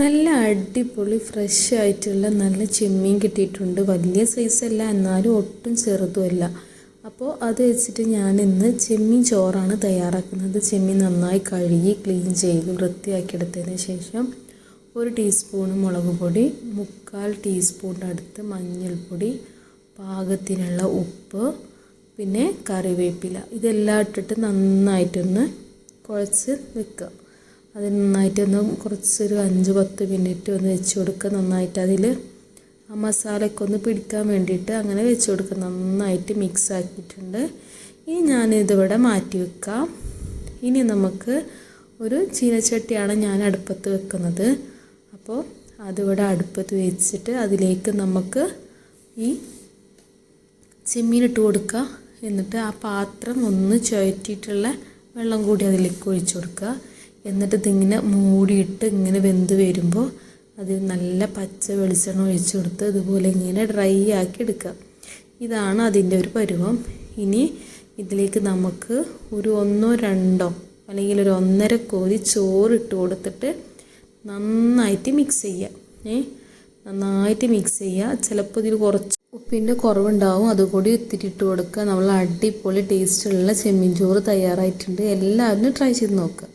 നല്ല അടിപൊളി ഫ്രഷ് ആയിട്ടുള്ള നല്ല ചെമ്മീൻ കിട്ടിയിട്ടുണ്ട്. വലിയ സൈസല്ല എന്നാലും ഒട്ടും ചെറുതുമല്ല അപ്പോൾ അത് വെച്ചിട്ട് ഞാൻ ഇന്ന് ചെമ്മീൻ ചോറാണ് തയ്യാറാക്കുന്നത്. ചെമ്മീൻ നന്നായി കഴുകി ക്ലീൻ ചെയ്ത് വൃത്തിയാക്കിയെടുത്തതിന് ശേഷം ഒരു ടീസ്പൂൺ മുളക് പൊടി മുക്കാൽ ടീസ്പൂണിന്റെ അടുത്ത് മഞ്ഞൾപ്പൊടി പാകത്തിനുള്ള ഉപ്പ് പിന്നെ കറിവേപ്പില. ഇതെല്ലാം ഇട്ടിട്ട് നന്നായിട്ടൊന്ന് കുഴച്ച് വെക്കുക. അത് നന്നായിട്ടൊന്ന് കുറച്ചൊരു അഞ്ച് പത്ത് മിനിറ്റ് ഒന്ന് വെച്ച് കൊടുക്കുക നന്നായിട്ട്. അതിൽ ആ മസാലയൊക്കെ ഒന്ന് പിടിക്കാൻ വേണ്ടിയിട്ട് അങ്ങനെ വെച്ച് കൊടുക്കുക. നന്നായിട്ട് മിക്സ് ആക്കിയിട്ടുണ്ട്. ഇനി ഞാനിതിവിടെ മാറ്റി വെക്കാം. ഇനി നമുക്ക് ഒരു ചീനച്ചട്ടിയാണ് ഞാൻ അടുപ്പത്ത് വെക്കുന്നത്. അപ്പോൾ അതിവിടെ അടുപ്പത്ത് വെച്ചിട്ട് അതിലേക്ക് നമുക്ക് ഈ ചെമ്മീൻ ഇട്ട് കൊടുക്കുക. എന്നിട്ട് ആ പാത്രം ഒന്ന് ചുഴറ്റിയിട്ടുള്ള വെള്ളം കൂടി അതിലേക്ക് ഒഴിച്ചു കൊടുക്കുക. എന്നിട്ട് ഇതിങ്ങനെ മൂടിയിട്ട് ഇങ്ങനെ വെന്ത് വരുമ്പോൾ അതിൽ നല്ല പച്ച വെളിച്ചെണ്ണ ഒഴിച്ച് കൊടുത്ത് ഇതുപോലെ ഇങ്ങനെ ഡ്രൈ ആക്കി എടുക്കുക. ഇതാണ് അതിന്റെ ഒരു പരുവം. ഇനി ഇതിലേക്ക് നമുക്ക് ഒരു ഒന്നോ രണ്ടോ അല്ലെങ്കിൽ ഒരു ഒന്നര കോരി ചോറ് ഇട്ട് കൊടുത്തിട്ട് നന്നായിട്ട് മിക്സ് ചെയ്യുക. ഏ? നന്നായിട്ട് മിക്സ് ചെയ്യുക. ചിലപ്പോൾ ഇതിൽ കുറച്ച് ഉപ്പിന്റെ കുറവുണ്ടാവും. അതുകൂടി ഇത്തിരി ഇട്ട് കൊടുക്കുക. നമ്മൾ അടിപൊളി ടേസ്റ്റുള്ള ചെമ്മീൻ ചോറ് തയ്യാറായിട്ടുണ്ട്. എല്ലാവരും ട്രൈ ചെയ്ത് നോക്കുക.